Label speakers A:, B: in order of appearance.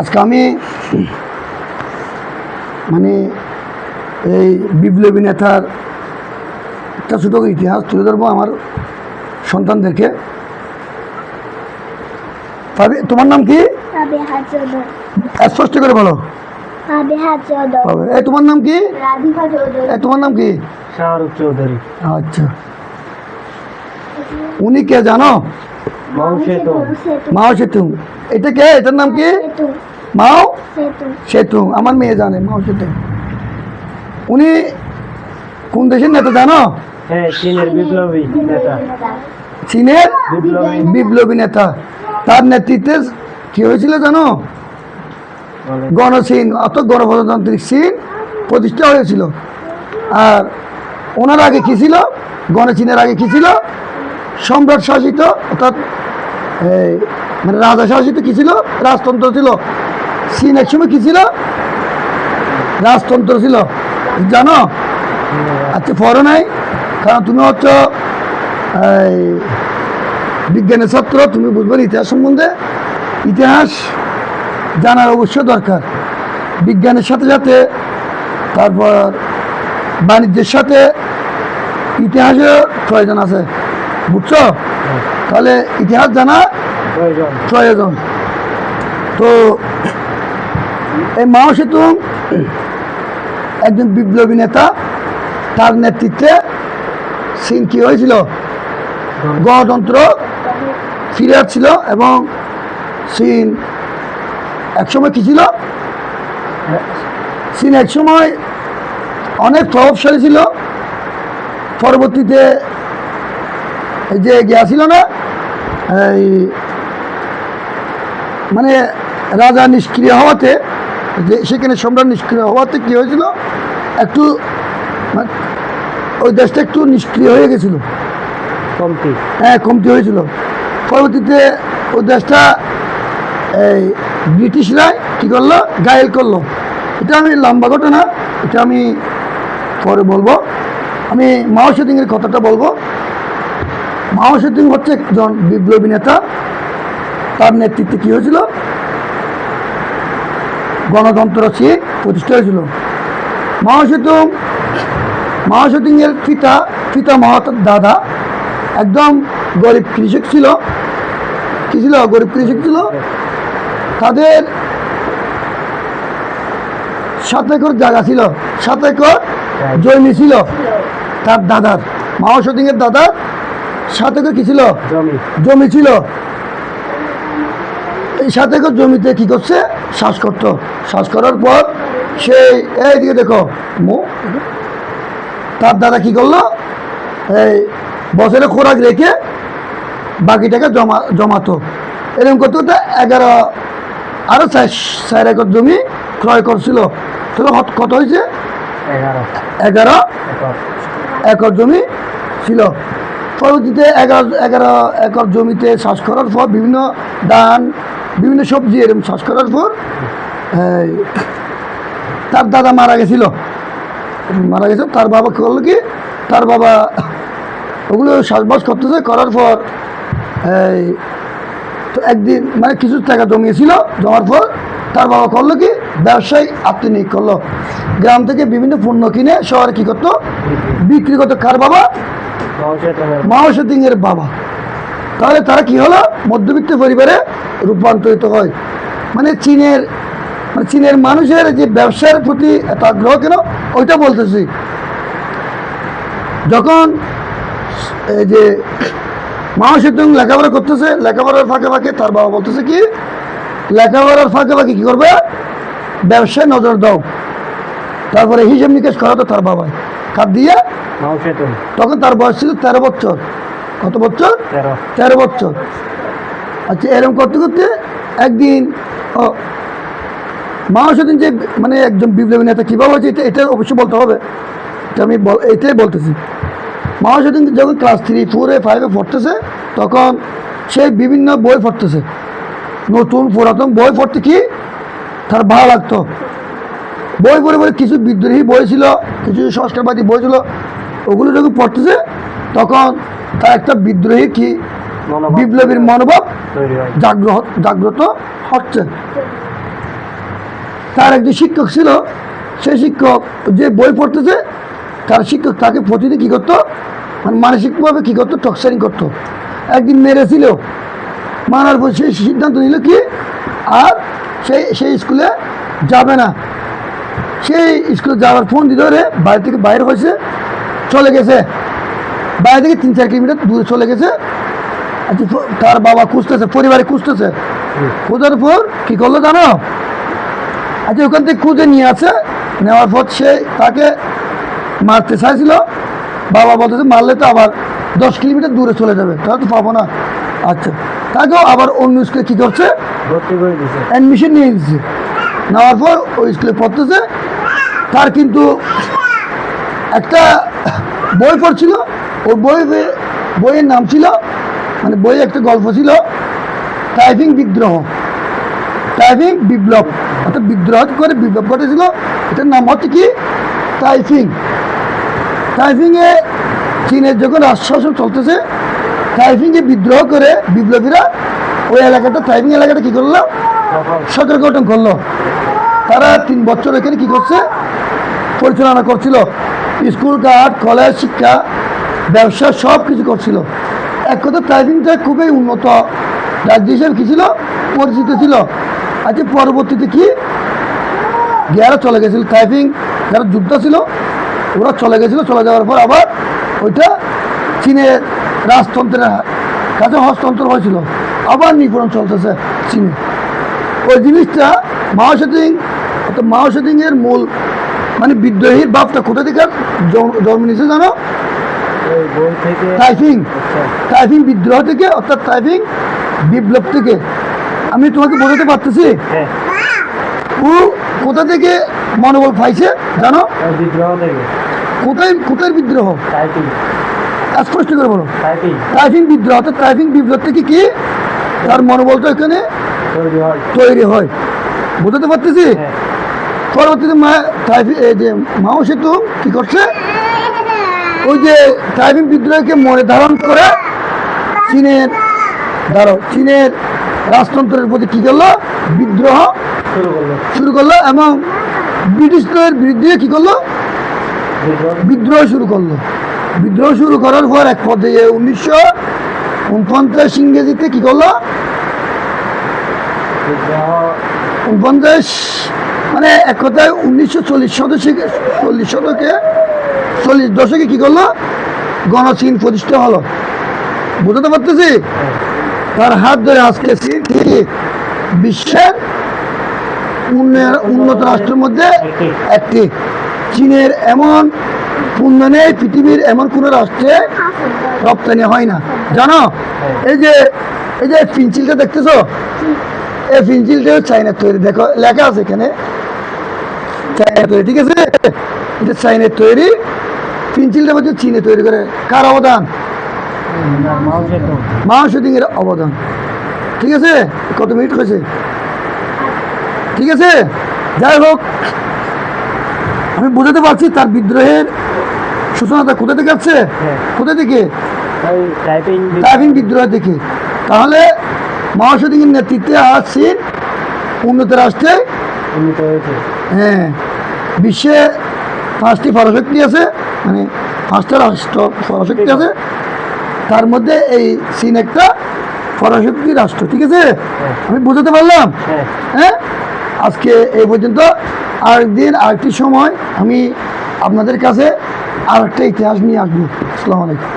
A: আজকে আমি মানে এই বিপ্লবী নেতার একটা ছোটো ইতিহাস তুলে ধরবো আমার সন্তানদেরকে। তবে তোমার নাম কি? স্পষ্ট করে বলো। এই তোমার নাম কি? তোমার নাম কি?
B: শাহরুখ চৌধুরী।
A: আচ্ছা। উনি কে জানো?
B: মাও সেতু।
C: সেতু
A: মাও সেতু এটা কে? এটার নাম কি? মাও
C: সেতু
A: সেতু আমার মেয়ে জানে মাও সেতু উনি কোন দেশের নেতা জানো?
B: হ্যাঁ চীনের বিপ্লবী নেতা।
A: চীনের
B: বিপ্লবী
A: বিপ্লবী নেতা। তার নেতৃত্বে কি হয়েছিল জানো?
B: বলে।
A: গণচীন অত গণপ্রজাতান্ত্রিক চীন প্রতিষ্ঠা হয়েছিল। আর ওনার আগে কী ছিল? গণচীনের আগে কী ছিল? সম্রাট শাসিত অর্থাৎ মানে রাজা শাসিত কী ছিল? রাজতন্ত্র ছিল। চীন একসময় কী ছিল? রাজতন্ত্র ছিল। জানো? আচ্ছা পড়ো নাই। কারণ তুমি হচ্ছে বিজ্ঞানের ছাত্র, তুমি বুঝবে ইতিহাস সম্বন্ধে। ইতিহাস জানার অবশ্য দরকার। বিজ্ঞানের সাথে সাথে, তারপর বাণিজ্যের সাথে ইতিহাসের প্রয়োজন আছে। বুঝছ? তাহলে ইতিহাস জানা?
B: প্রয়োজন
A: তো এই মাও সেতু একজন বিপ্লবী নেতা, তার নেতৃত্বে চীন কী হয়েছিল? গণতন্ত্র ফিরে আসছিল এবং চীন একসময় কী ছিল? চীন একসময় অনেক প্রভাবশালী ছিল। পরবর্তীতে এই যে গিয়া ছিল না এই মানে রাজা নিষ্ক্রিয় হওয়াতে যে সেখানে সম্রাট নিষ্ক্রিয় হওয়াতে কী হয়েছিল? একটু মানে ওই দেশটা একটু নিষ্ক্রিয় হয়ে গেছিল।
B: কমতি।
A: হ্যাঁ কমতি হয়েছিল। পরবর্তীতে ওই দেশটা এই ব্রিটিশরা কী করল? গায়েল করল। এটা আমি লম্বা ঘটনা এটা আমি পরে বলব। আমি মাও সেদিংয়ের কথাটা বলব। মাও সেদিং হচ্ছে একজন বিপ্লবী নেতা। তার নেতৃত্বে কী হয়েছিল? গণতন্ত্র চীন প্রতিষ্ঠা হয়েছিল। মাও সেতুং মাও সেতুংয়ের পিতা পিতা মহাত দাদা। একদম গরিব কৃষক ছিল। কি ছিল? গরিব কৃষক ছিল। তাদের সাত একর জায়গা ছিল। সাত একর জমি ছিল। তার দাদার মাও সতিংয়ের দাদার একর কি ছিল?
B: জমি।
A: ছিল। এই সাত একর জমিতে কি করছে? শ্বাস করতো শ্বাস করার পর সেই এইদিকে দেখো মো তার দাদা কি করল? এই বছরে খোরাক রেখে বাকিটাকে জমা জমাতো। এরকম করতে করতে এগারো আরও চার একর জমি ক্রয় করছিল। তাহলে কত- কত হয়েছে?
B: এগারো। একর
A: জমি ছিল। পরবর্তীতে এগারো এগারো একর জমিতে চাষ করার পর বিভিন্ন ধান, বিভিন্ন সবজি এরকম চাষ করার পর তার দাদা মারা গেছিল। মারা গেছে, তার বাবা করল কি? তার বাবা ওগুলো চাষবাস করতেছে, করার পর, এই, তো একদিন মানে কিছু টাকা জমিয়েছিল, জমার পর তার বাবা করল কি? ব্যবসায়ী আত্মনিয়োগ করল। গ্রাম থেকে বিভিন্ন পণ্য কিনে শহরে কী করতো? বিক্রি করতো। কার বাবা?
B: মাও সেতুনের
A: এর বাবা। তাহলে তারা কি হলো? মধ্যবিত্ত পরিবারে রূপান্তরিত হয়। মানে চীনের মানে চীনের মানুষের যে ব্যবসার প্রতি এত আগ্রহ কেন? ওইটা বলতেছি। যখন এই যে মাও সেতুং লেখাপড়া করতেছে, লেখাপড়ার ফাঁকে ফাঁকে তার বাবা বলতেছে কি, লেখাপড়ার ফাঁকে ফাঁকে কী করবে? ব্যবসায় নজর দাও। তারপরে হিসেব নিকেশ করা তো তার বাবাই। কার দিয়ে তখন তার বয়স ছিল তেরো বছর কত বছর
B: তেরো।
A: বছর আচ্ছা এরকম করতে করতে একদিন ও মাও সেদিন যে মানে একজন বিপ্লবী নেতা কীভাবে হয়েছে? এটা এটা অবশ্যই বলতে হবে। এটা আমি এটাই বলতেছি। মাও সেদিন যখন ক্লাস থ্রি ফোরে ফাইভে পড়তেছে তখন সে বিভিন্ন বই পড়তেছে। নতুন পুরাতন বই পড়তে কি? তার ভালো লাগতো। বই পড়ে পড়ে কিছু বিদ্রোহী বই ছিল কিছু সংস্কারবাদী বই ছিল ওগুলো যখন পড়তেছে তখন তার একটা বিদ্রোহী কি? বিপ্লবীর মনোভাব জাগ্রত জাগ্রত হচ্ছে। তার একজন শিক্ষক ছিল সেই শিক্ষক যে বই পড়তেছে তার শিক্ষক তাকে প্রতিদিন কী করতো? মানে মানসিকভাবে কী করতো? টক্সারিং করতো। একদিন মেরেছিল। মারার পর সেই সিদ্ধান্ত নিল কি আর সেই সেই স্কুলে যাবে না। সেই স্কুলে যাওয়ার ফোন দিতে বাড়ি থেকে বাইরে হয়েছে। চলে গেছে। বাইরে থেকে তিন চার কিলোমিটার দূরে চলে গেছে। আচ্ছা তার বাবা খুঁজতেছে পরিবারে খুঁজতেছে। খোঁজার পর কি করল জানো? আচ্ছা ওখান থেকে খুঁজে নিয়ে আসে। নেওয়ার পর সে তাকে মারতে চাইছিল। বাবা বলতেছে মারলে তো আবার দশ কিলোমিটার দূরে চলে যাবে তাহলে তো পাবো না। আচ্ছা তাকেও আবার অন্য স্কুলে কী করছে? অ্যাডমিশন নিয়ে দিচ্ছে নেওয়ার পর ওই স্কুলে পড়তেছে। তার কিন্তু একটা বই পড়ছিল ওই বই বইয়ের নাম ছিল মানে বইয়ে একটা গল্প ছিল টাইপিং বিদ্রোহ টাইপিং বিপ্লব অর্থাৎ বিদ্রোহ করে বিপ্লব ঘটেছিল, এটার নাম হচ্ছে কি? টাইপিং টাইপিংয়ে চীনের যখন রাজশাসন চলতেছে টাইপিংয়ে বিদ্রোহ করে বিপ্লবীরা, ওই এলাকাটা টাইপিং এলাকাটা কী করল? সরকার গঠন করল। তারা তিন বছর এখানে কি করছে? পরিচালনা করছিল। স্কুল ঘাট কলেজ শিক্ষা, ব্যবসা, সব কিছু করছিল। এক কথা টাইপিংটা খুবই উন্নত। রাজ্য হিসেবে কী ছিল? পরিচিত ছিল। আজকে পরবর্তীতে কি? গিয়ারা চলে গেছিল। টাইপিং যারা যোদ্ধা ছিল, ওরা চলে গেছিল। চলে যাওয়ার পর আবার ওইটা চীনের রাজতন্ত্রের কাছে হস্তান্তর হয়েছিল। আবার নিপুণ চলতেছে চীনে। ওই জিনিসটা মাও সেদিং অর্থাৎ মাও সেদিংয়ের মূল মানে বিদ্রোহীর বাপটা কোথা থেকে? জন্ম নিয়েছে জানো?
B: থেকে।
A: টাইপিং
B: আচ্ছা।
A: টাইপিং বিদ্রোহ থেকে অর্থাৎ টাইপিং বিপ্লব থেকে। আমি তোমাকে বোঝাতে পারতেছি।
B: হ্যাঁ।
A: ও কোথা থেকে মনোবল পাইছে জানো? কোথায় কোথায় বিদ্রোহ?
B: টাইপিং
A: স্পষ্ট করে বলো।
B: টাইপিং
A: টাইপিং বিদ্রোহ অর্থাৎ টাইপিং বিপ্লব থেকে কি তার মনোবলটা এখানে
B: তৈরি হয়।
A: তৈরি হয়? বোঝাতে পারতেছি?
B: হ্যাঁ।
A: পরবর্তীতে মা টাইপিং এই মাও সেতু কি করছে? ওই যে টাইপিং বিদ্রোহকে মনে ধারণ করে চীনের ধরো চীনের রাজতন্ত্রের প্রতি কী করল? বিদ্রোহ
B: শুরু করল
A: এবং ব্রিটিশদের বিরুদ্ধে কী করল?
B: বিদ্রোহ
A: শুরু করল। বিদ্রোহ শুরু করার পর এক পর্যায়ে উনিশশো উনপঞ্চাশ ইংরেজিতে কী করল? উনপঞ্চাশ মানে এক কথায় উনিশশো চল্লিশ শতকে চল্লিশ শতকে, চল্লিশ দশকে কী করল? গণচীন প্রতিষ্ঠা হলো। বুঝতে পারতেছি? তার হাত ধরে আজকে চীন বিশ্বের উন্নত রাষ্ট্রের মধ্যে একটি। চীনের এমন পণ্য নেই, পৃথিবীর এমন কোনো রাষ্ট্রে রপ্তানি হয় না। জানো? এই যে এই যে পেন্সিলটা দেখতেছো? এই পেন্সিলটা চাইনার তৈরি। দেখো লেখা আছে এখানে। চাইনার তৈরি ঠিক আছে? এটা চাইনার তৈরি। পেন্সিলটা চীনে তৈরি করে। কার অবদান? এর অবদান। ঠিক আছে? কত মিনিট হয়েছে? ঠিক আছে? যাই হোক আমি বোঝাতে পারছি তার বিদ্রোহের সূচনাটা কোথা থেকে আসছে?
B: হ্যাঁ।
A: কোথা থেকে?
B: টাইপিং
A: বিদ্রোহ। থেকে তাহলে মহাসুদিংয়ের নেতৃত্বে আজ চীন উন্নত রাষ্ট্রে হ্যাঁ বিশ্বে পাঁচটি পরাশক্তি আছে মানে পাঁচটা রাষ্ট্র পরাশক্তি আছে। তার মধ্যে এই চীন একটা পরাশক্তি রাষ্ট্র ঠিক আছে? আমি বুঝাতে পারলাম?
B: হ্যাঁ।
A: হ্যাঁ? আজকে এই পর্যন্ত আরেকদিন আরেকটি সময় আমি আপনাদের কাছে আরেকটা ইতিহাস নিয়ে আসব। আসসালামু আলাইকুম।